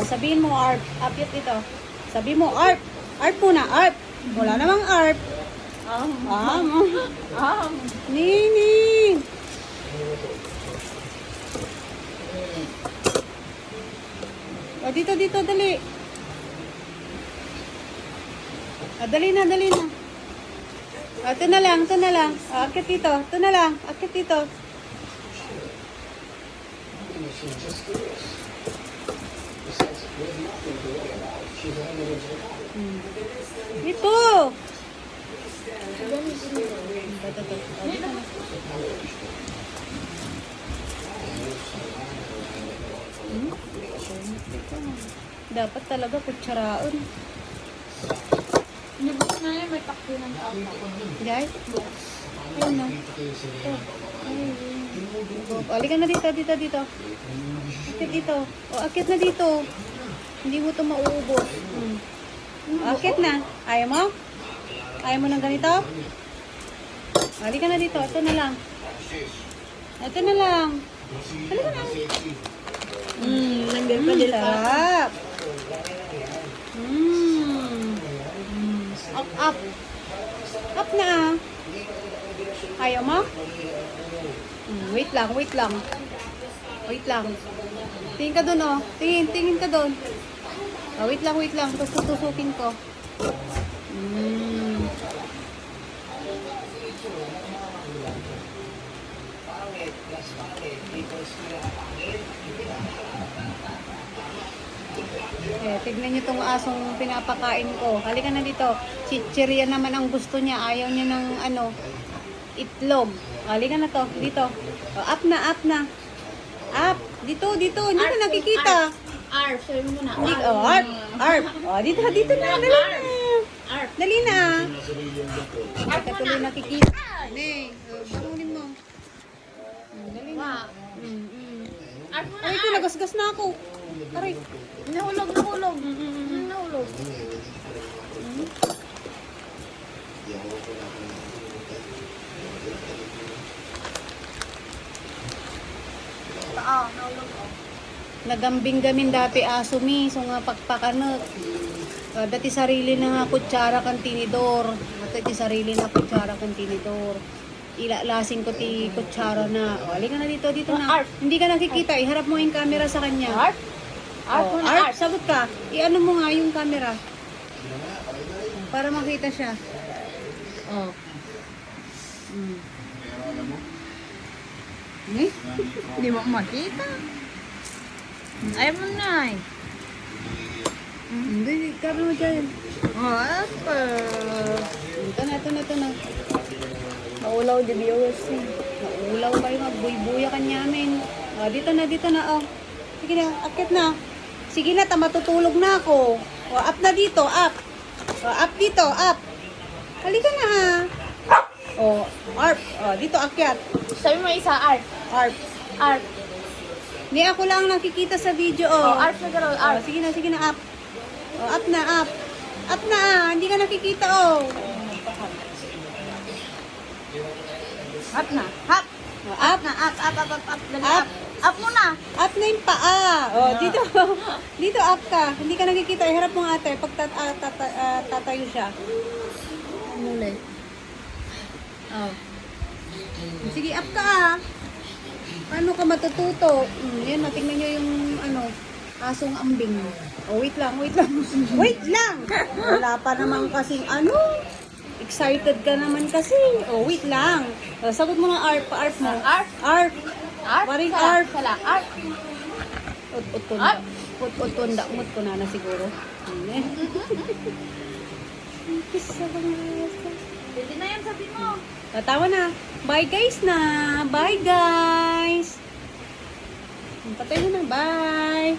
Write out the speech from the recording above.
Oh, sabihin mo, ARP. Apit ito. Sabihin mo, ARP. ARP muna, ARP. Wala namang ARP. Um, Ah, um, Nini. O, dito, dito, dali. Ah, dali na, dali na. Ah, ito na lang, ito na lang. Ah, akit dito, ito na lang. Akit dito. Ito. Hmm? Dapat talaga kutsaraon. Nibus na yun, may takbo ng tao. Guys, ayun na. Ito. O, Halika na dito, dito, dito. Akit dito. O, akit na dito. Hindi mo ito mauubos. Hmm. Akit na. Ayaw mo? Ayaw mo ng ganito? Halika na dito. Ito na lang. Ito na lang. Halika na. Hmm, nandiyan pa din Sarap. Mm. Up, up. Up na ah. Ayaw mo? Mm, wait lang, wait lang. Wait lang. Tingin ka dun oh. Tingin, tingin ka dun. Oh, wait lang, wait lang. Tutusukin ko. Mm. Eh, tignan niyo tong asong pinapakain ko. Halika na dito. Chichirya naman ang gusto niya. Ayaw niya ng ano, itlog. Halika na to. Dito. Oh, up na, up na. Up. Dito, dito. Hindi ka nakikita. Arf, sabi mo na. Hindi, oh, arp. Arp. Oh, dito, dito na. Dali na. Arf. Dali na. Arf mo na. nakikita. Oh, Bangunin mo. Dali na. Arf mo na. Ay, ko, nagasgas na ako. Aray. Nahulog, nahulog. Mm, mm, Nahulog. Ah, nahulog. Nagambing gamin dati aso mi, so nga pagpakanot. Uh, dati sarili na nga kutsara kan tinidor. Dati sarili na kutsara kan tinidor. Ilalasing ko ti kutsara na. O, halika na dito, dito na. Arf. Hindi ka nakikita, iharap mo yung camera sa kanya. Arf? Arf Oh, Arf, arf. sagot ka. I-ano mo nga yung camera. Para makita siya. Oh. Mm. Eh? Hindi mo makita. Ayaw mo na eh. Hindi, camera mo dyan. Oh, apa? Ito na, ito na, ito na. Maulaw di viewers eh. Maulaw kayo, magbuy-buya ka namin. Oh, dito na, dito na, oh. Sige na, akit na. Sige na, ta, matutulog na ako. Oh, up na dito, up. Oh, up dito, up. Halika na, ha. Oh, arp. Oh, dito, akyat. Sabi mo isa, arf. Arp. Arf. Hindi ako lang nakikita sa video, oh. Oh, arf na gano'n, Oh, arf. sige na, sige na, up. Oh, up na, up. Up na, ah. Hindi ka nakikita, oh. Up na. Hap. Oh, up. Up na, up, up, up, up, up. Dali, Up. up. Up mo na. Up na yung paa. Oh, dito. dito up ka. Hindi ka nakikita. Iharap mo ate. Pag tat, ah, tata- ah, tatayo siya. Muli. Oh. Sige, up ka ah. Paano ka matututo? Mm, yan, natingnan nyo yung ano, asong ambing. Oh, wait lang, wait lang. wait lang! Wala pa naman kasing ano. Excited ka naman kasi. Oh, wait lang. Oh, sagot mo ng ARP, ARP mo. ARP. Arf. Waring Sala, arf. Sala, arf. Ut-utunda. Arp. Ut-utunda. Mut ko na na siguro. Ano Kisa bang asa? Pwede na yan, sabi mo. Tatawa na. Bye guys na. Bye guys. Patay mo na. Bye.